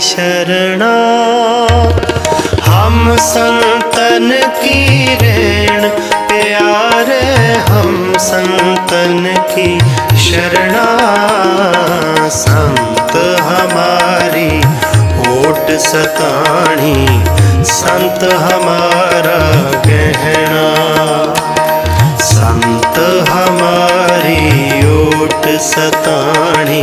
शरणा हम संतन की रेण प्यारे हम संतन की शरणा संत हमारी ओट सताणी संत हमारा गहना संत हमारी ओट सताणी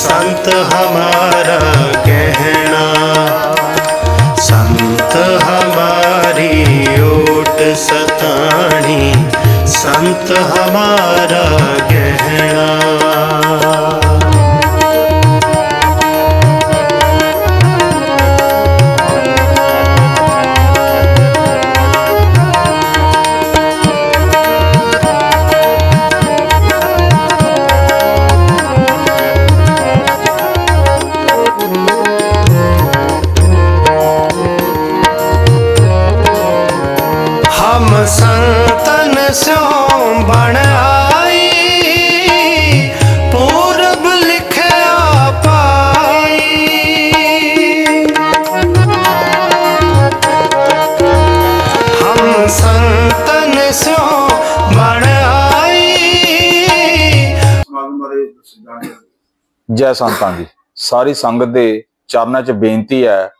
संत हमारा गहना संत हमारी ओट सताणी संत हमारा ਜੈ ਸੰਤਾਂ ਜੀ। ਸਾਰੀ ਸੰਗਤ ਦੇ ਚਰਨਾਂ 'ਚ ਬੇਨਤੀ ਹੈ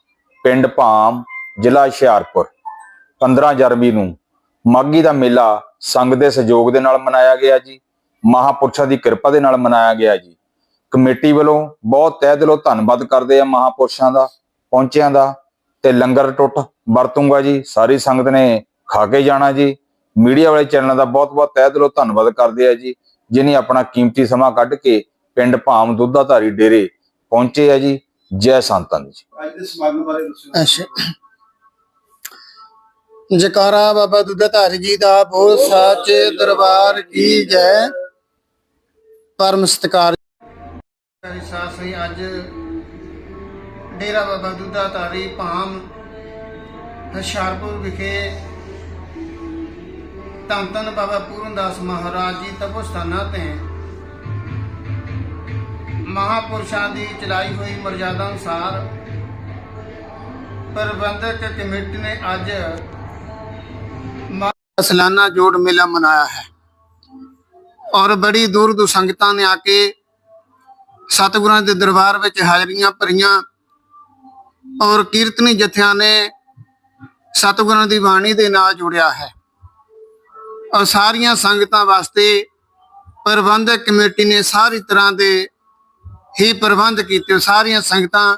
ਪਿੰਡ ਭਾਮ ਜ਼ਿਲ੍ਹਾ ਹੁਸ਼ਿਆਰਪੁਰ 15 ਜਨਵਰੀ ਨੂੰ ਮਾਗੀ ਦਾ ਮੇਲਾ ਸੰਗਤ ਦੇ ਸਹਿਯੋਗ ਦੇ ਨਾਲ ਮਨਾਇਆ ਗਿਆ ਜੀ ਮਹਾਪੁਰਸ਼ਾਂ ਦੀ ਕਿਰਪਾ ਦੇ ਨਾਲ ਮਨਾਇਆ ਗਿਆ ਜੀ। ਕਮੇਟੀ ਵੱਲੋਂ ਬਹੁਤ ਤਹਿ ਦਿਲੋਂ ਧੰਨਵਾਦ ਕਰਦੇ ਆ ਮਹਾਪੁਰਸ਼ਾਂ ਦਾ ਪਹੁੰਚਿਆਂ ਦਾ ਤੇ ਲੰਗਰ ਟੁੱਟ ਵਰਤੂੰਗਾ ਜੀ ਸਾਰੀ ਸੰਗਤ ਨੇ ਖਾ ਕੇ ਜਾਣਾ ਜੀ। ਮੀਡੀਆ ਵਾਲੇ ਚੈਨਲਾਂ ਦਾ ਬਹੁਤ ਬਹੁਤ ਤਹਿ ਦਿਲੋਂ ਧੰਨਵਾਦ ਕਰਦੇ ਆ ਜੀ ਜਿਨੇ ਆਪਣਾ ਕੀਮਤੀ ਸਮਾਂ ਕੱਢ ਕੇ ਪਿੰਡ ਭਾਮ ਦੁੱਧਾਧਾਰੀ ਡੇਰੇ ਪਹੁੰਚੇ ਆ ਜੀ। ਜੈ ਸੰਤਾਂ ਦੀ ਜੀ। ਅੱਜ ਦੇ ਸਮਾਗਮ ਬਾਰੇ ਦੱਸਣਾ ਅੱਛਾ। ਜਕਾਰਾ ਬਾਬਾ ਦੁੱਧਾਧਾਰੀ ਜੀ ਦਾ ਬੋਲ ਸਾਚੇ ਦਰਬਾਰ ਕੀ ਜੈ। ਪਰਮ ਸਤਕਾਰ। ਸਾਸੀ ਅੱਜ ਡੇਰਾ ਬਾਬਾ ਦੁੱਧਾਧਾਰੀ ਭਾਮ ਹੁਸ਼ਿਆਰਪੁਰ ਵਿਖੇ ਧੰਨ ਧੰਨ ਬਾਬਾ ਪੂਰਨਦਾਸ ਮਹਾਰਾਜ ਜੀ ਤਪੋਸਥਾਨਾਂ ਤੇ ਮਹਾਪੁਰਸ਼ਾਂ ਦੀ ਚਲਾਈ ਹੋਈ ਮਰਜ਼ਾਦਾ ਅਨੁਸਾਰ ਪ੍ਰਬੰਧਕ ਕਮੇਟੀ ਨੇ ਅੱਜ ਸਲਾਨਾ ਜੋੜ ਮੇਲਾ ਮਨਾਇਆ ਹੈ। ਔਰ ਬੜੀ ਦੂਰ ਦੂਰ ਸੰਗਤਾਂ ਨੇ ਆ ਕੇ ਸਤਿਗੁਰਾਂ ਦੇ ਦਰਬਾਰ ਵਿੱਚ ਹਾਜ਼ਰੀਆਂ ਭਰੀਆਂ। ਔਰ ਕੀਰਤਨੀ ਜਥਿਆਂ ਨੇ ਸਤਿਗੁਰਾਂ ਦੀ ਬਾਣੀ ਦੇ ਨਾਲ ਜੁੜਿਆ ਹੈ। ਔਰ ਸਾਰੀਆਂ ਸੰਗਤਾਂ ਵਾਸਤੇ ਪ੍ਰਬੰਧਕ ਕਮੇਟੀ ਨੇ ਸਾਰੀ ਤਰ੍ਹਾਂ ਦੇ ਹੀ ਪ੍ਰਬੰਧ ਕੀਤੇ। ਸਾਰੀਆਂ ਸੰਗਤਾਂ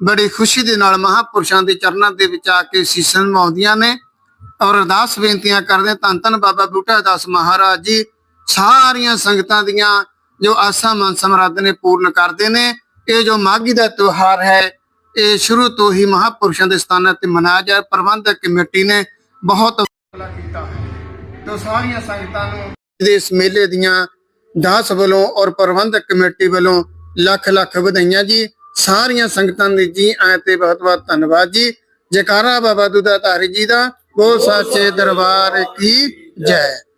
ਬੜੀ ਖੁਸ਼ੀ ਦੇ ਨਾਲ ਮਹਾਪੁਰਸ਼ਾਂ ਦੇ ਚਰਨਾਂ ਦੇ ਵਿੱਚ ਆ ਕੇ ਸੀਸਾਂ ਨਿਵਾਉਂਦੀਆਂ ਨੇ। ਔਰ ਅਰਦਾਸ ਬੇਨਤੀਆਂ ਕਰਦੇ ਧੰਨ ਧੰਨ ਬਾਬਾ ਬੂਟਾ ਦਾਸ ਮਹਾਰਾਜ ਜੀ, ਸਾਰੀਆਂ ਸੰਗਤਾਂ ਦੀਆਂ ਜੋ ਆਸਾਂ ਮਨ ਸਮਰਾਦ ਨੇ ਪੂਰਨ ਕਰਦੇ ਨੇ, ਇਹ ਜੋ ਮਾਘੀ ਦਾ ਤਿਉਹਾਰ ਹੈ, ਇਹ ਸ਼ੁਰੂ ਤੋਂ ਹੀ ਮਹਾਪੁਰਸ਼ਾਂ ਦੇ ਸਥਾਨਾਂ ਤੇ ਮਨਾਇਆ ਜਾ ਪ੍ਰਬੰਧਕ ਕਮੇਟੀ ਨੇ ਬਹੁਤ ਕੀਤਾ ਹੈ। ਤੇ ਸਾਰੀਆਂ ਸੰਗਤਾਂ ਨੂੰ ਇਸ ਮੇਲੇ ਦੀਆਂ ਦਾਸ ਵੱਲੋਂ ਔਰ ਪ੍ਰਬੰਧਕ ਕਮੇਟੀ ਵੱਲੋਂ ਲੱਖ ਲੱਖ ਵਧਾਈਆਂ ਜੀ। ਸਾਰੀਆਂ ਸੰਗਤਾਂ ਦੇ ਜੀ ਆਇਆਂ ਤੇ ਬਹੁਤ ਬਹੁਤ ਧੰਨਵਾਦ ਜੀ। ਜੈਕਾਰਾ ਬਾਬਾ ਦੁਦਾ ਧਾਰੀ ਜੀ ਦਾ ਬੋਲ ਸਾਚੇ ਦਰਬਾਰ ਕੀ ਜੈ।